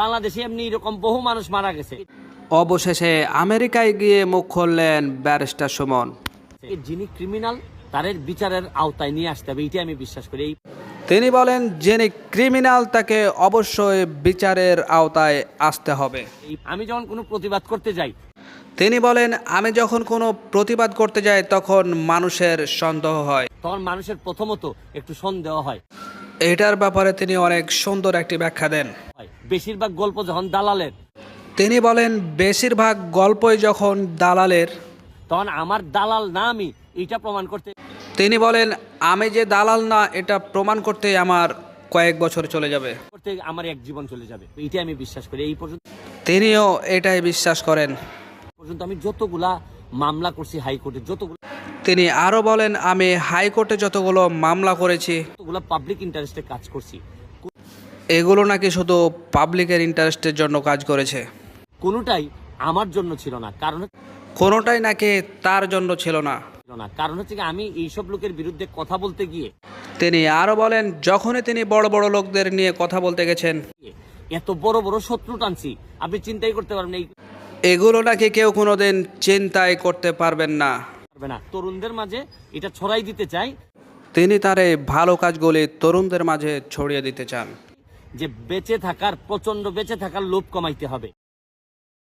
বাংলাদেশে এমনি এরকম বহু মানুষ মারা গেছে। অবশেষে আমেরিকায় গিয়ে মুখ খুললেন ব্যারিস্টার সুমন। যিনি ক্রিমিনাল তাদের বিচারের আওতায় নিয়ে আসতে হবে এইটাই আমি বিশ্বাস করি। তিনি বলেন যিনি ক্রিমিনাল তাকে অবশ্যই বিচারের আওতায় আসতে হবে। আমি যখন কোনো প্রতিবাদ করতে যাই তিনি বলেন আমি যখন কোনো প্রতিবাদ করতে যাই তখন মানুষের সন্দেহ হয়। তখন মানুষের প্রথমত একটু সন্দেহ হয়। এটার ব্যাপারে তিনি অনেক সুন্দর একটি ব্যাখ্যা দেন। বেশিরভাগ গল্প যখন দালালের। তিনি বলেন বেশিরভাগ গল্পই যখন দালালের। তখন আমার দালাল না আমি এটা প্রমাণ করতে তিনি বলেন আমি যে দালাল না এটা প্রমাণ করতে আমার কয়েক বছর চলে যাবে। করতে আমার এক জীবন চলে যাবে। এইটাই আমি বিশ্বাস করি। এই পর্যন্ত তিনিও এটাই বিশ্বাস করেন। পর্যন্ত আমি যতগুলা মামলা করছি হাইকোর্টে যতগুলো তিনি আরও বলেন আমি হাইকোর্টে যতগুলো মামলা করেছি পাবলিক ইন্টারেস্টে কাজ করছি এগুলো নাকি শুধু পাবলিকের ইন্টারেস্টের জন্য কাজ করেছে? কোনোটাই আমার জন্য ছিল না। কারণ কোনোটাই নাকি তার জন্য ছিল না? ছিল না। কারণ হচ্ছে কি আমি এইসব লোকের বিরুদ্ধে কথা বলতে গিয়ে তিনি আরও বলেন যখনই তিনি বড় বড় লোকদের নিয়ে কথা বলতে গেছেন। এত বড় বড় শত্রু টানছি। আপনি চিন্তাই করতে পারবেন এই এগুলো নাকি কেউ কোনোদিন চিন্তাই করতে পারবেন না। পারবে না। তরুণদের মাঝে এটা ছড়াই দিতে চাই। তিনি তার এই ভালো কাজগুলি তরুণদের মাঝে ছড়িয়ে দিতে চান। যে বেঁচে থাকার প্রচণ্ড বেঁচে থাকার লোভ কমাইতে হবে।